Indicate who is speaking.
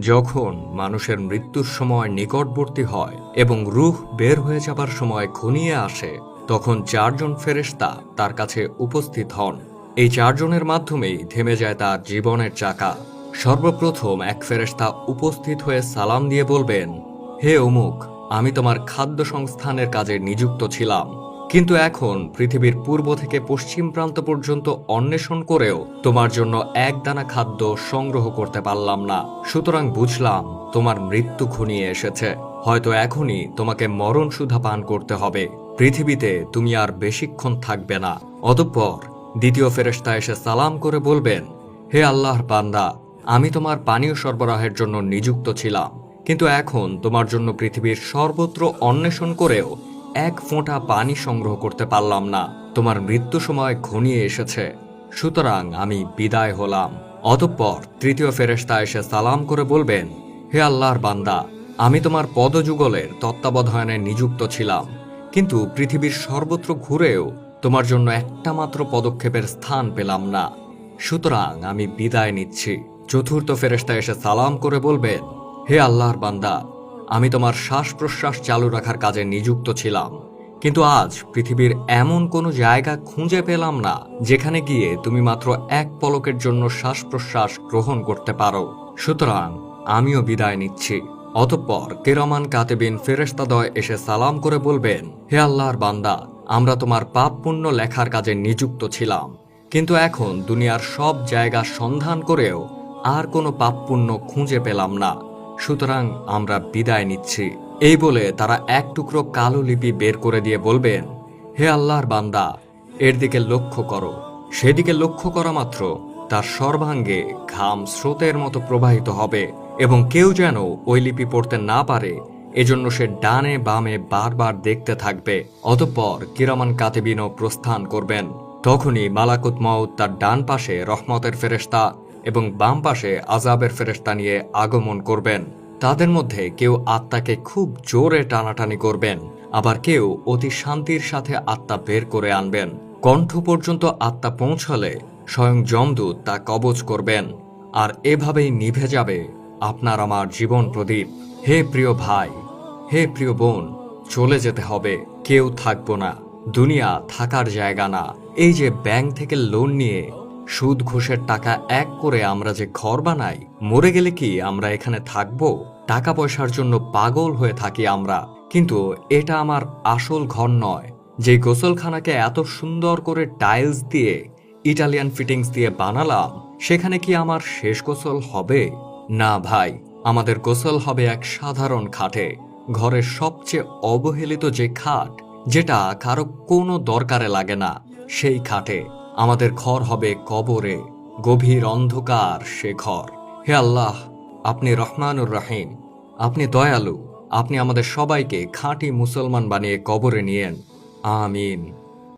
Speaker 1: যখন মানুষের মৃত্যুর সময় নিকটবর্তী হয় এবং রুহ বের হয়ে যাবার সময় ঘনিয়ে আসে, তখন চারজন ফেরেশতা তার কাছে উপস্থিত হন। এই চারজনের মাধ্যমেই থেমে যায় তার জীবনের চাকা। সর্বপ্রথম এক ফেরেশতা উপস্থিত হয়ে সালাম দিয়ে বলবেন, হে অমুক, আমি তোমার খাদ্য সংস্থানের কাজে নিযুক্ত ছিলাম। কিন্তু এখন পৃথিবীর পূর্ব থেকে পশ্চিম প্রান্ত পর্যন্ত অন্বেষণ করেও তোমার জন্য এক দানা খাদ্য সংগ্রহ করতে পারলাম না। সুতরাং বুঝলাম, তোমার মৃত্যু ঘনিয়ে এসেছে। হয়তো এখনই তোমাকে মরণ সুধা পান করতে হবে। পৃথিবীতে তুমি আর বেশিক্ষণ থাকবে না। অতঃপর দ্বিতীয় ফেরেশতা এসে সালাম করে বলবেন, হে আল্লাহর বান্দা, আমি তোমার পানীয় সরবরাহের জন্য নিযুক্ত ছিলাম। কিন্তু এখন তোমার জন্য পৃথিবীর সর্বত্র অন্বেষণ করেও এক ফোঁটা পানি সংগ্রহ করতে পারলাম না। তোমার মৃত্যু সময় ঘনিয়ে এসেছে। সুতরাং আমি বিদায় হলাম। অতঃপর তৃতীয় ফেরেশতা এসে সালাম করে বলবেন, হে আল্লাহর বান্দা, আমি তোমার পদযুগলের তত্ত্বাবধানে নিযুক্ত ছিলাম। কিন্তু পৃথিবীর সর্বত্র ঘুরেও তোমার জন্য একটা মাত্র পদক্ষেপের স্থান পেলাম না। সুতরাং আমি বিদায় নিচ্ছি। চতুর্থ ফেরেশতা এসে সালাম করে বলবেন, হে আল্লাহর বান্দা আমি তোমার শ্বাস প্রশ্বাস চালু রাখার কাজে নিযুক্ত ছিলাম। কিন্তু আজ পৃথিবীর এমন কোনো জায়গা খুঁজে পেলাম না, যেখানে গিয়ে তুমি মাত্র এক পলকের জন্য শ্বাস প্রশ্বাস গ্রহণ করতে পারো। সুতরাং আমিও বিদায় নিচ্ছি। অতঃপর কেরমান কাতেবিন ফেরেস্তাদয় এসে সালাম করে বলবেন, হে আল্লাহর বান্দা, আমরা তোমার পাপ পুণ্য লেখার কাজে নিযুক্ত ছিলাম। কিন্তু এখন দুনিয়ার সব জায়গা সন্ধান করেও আর কোনো পাপ পুণ্য খুঁজে পেলাম না। সুতরাং আমরা বিদায় নিচ্ছি। এই বলে তারা এক টুকরো কালো লিপি বের করে দিয়ে বলবেন, হে আল্লাহর বান্দা, এর দিকে লক্ষ্য করো। সেদিকে লক্ষ্য করা মাত্র, তার সর্বাঙ্গে ঘাম স্রোতের মতো প্রবাহিত হবে এবং কেউ যেন ওই লিপি পড়তে না পারে, এজন্য সে ডানে বামে বারবার দেখতে থাকবে। অতঃপর কিরামান কাতেবিনও প্রস্থান করবেন। তখনই মালাকুত মাউদ তার ডান পাশে রহমতের ফেরেশতা এবং বাম পাশে আজাবের ফেরেশতা নিয়ে আগমন করবেন। তাদের মধ্যে কেউ আত্মাকে খুব জোরে টানাটানি করবেন, আবার কেউ অতি শান্তির সাথে আত্মা বের করে আনবেন। কণ্ঠ পর্যন্ত আত্মা পৌঁছালে স্বয়ং যমদূত তা কবজ করবেন, আর এভাবেই নিভে যাবে আপনার আমার জীবন প্রদীপ। হে প্রিয় ভাই, হে প্রিয় বোন, চলে যেতে হবে, কেউ থাকব না, দুনিয়া থাকার জায়গা না। এই যে ব্যাংক থেকে লোন নিয়ে সুদ ঘুষের টাকা এক করে আমরা যে ঘর বানাই, মরে গেলে কি আমরা এখানে থাকব? টাকা পয়সার জন্য পাগল হয়ে থাকি আমরা। কিন্তু এটা আমার আসল ঘর নয়। যে গোসলখানাকে এত সুন্দর করে টাইলস দিয়ে, ইটালিয়ান ফিটিংস দিয়ে বানালাম, সেখানে কি আমার শেষ গোসল হবে? না ভাই, আমাদের গোসল হবে এক সাধারণ খাটে। ঘরের সবচেয়ে অবহেলিত যে খাট, যেটা কারও কোনো দরকারে লাগে না, সেই খাটে। আমাদের ঘর হবে কবরে, গভীর অন্ধকার সে ঘর। হে আল্লাহ, আপনি রহমানুর রাহিম। আপনি দয়ালু। আপনি আমাদের সবাইকে খাঁটি মুসলমান বানিয়ে কবরে নিয়েন। আমিন।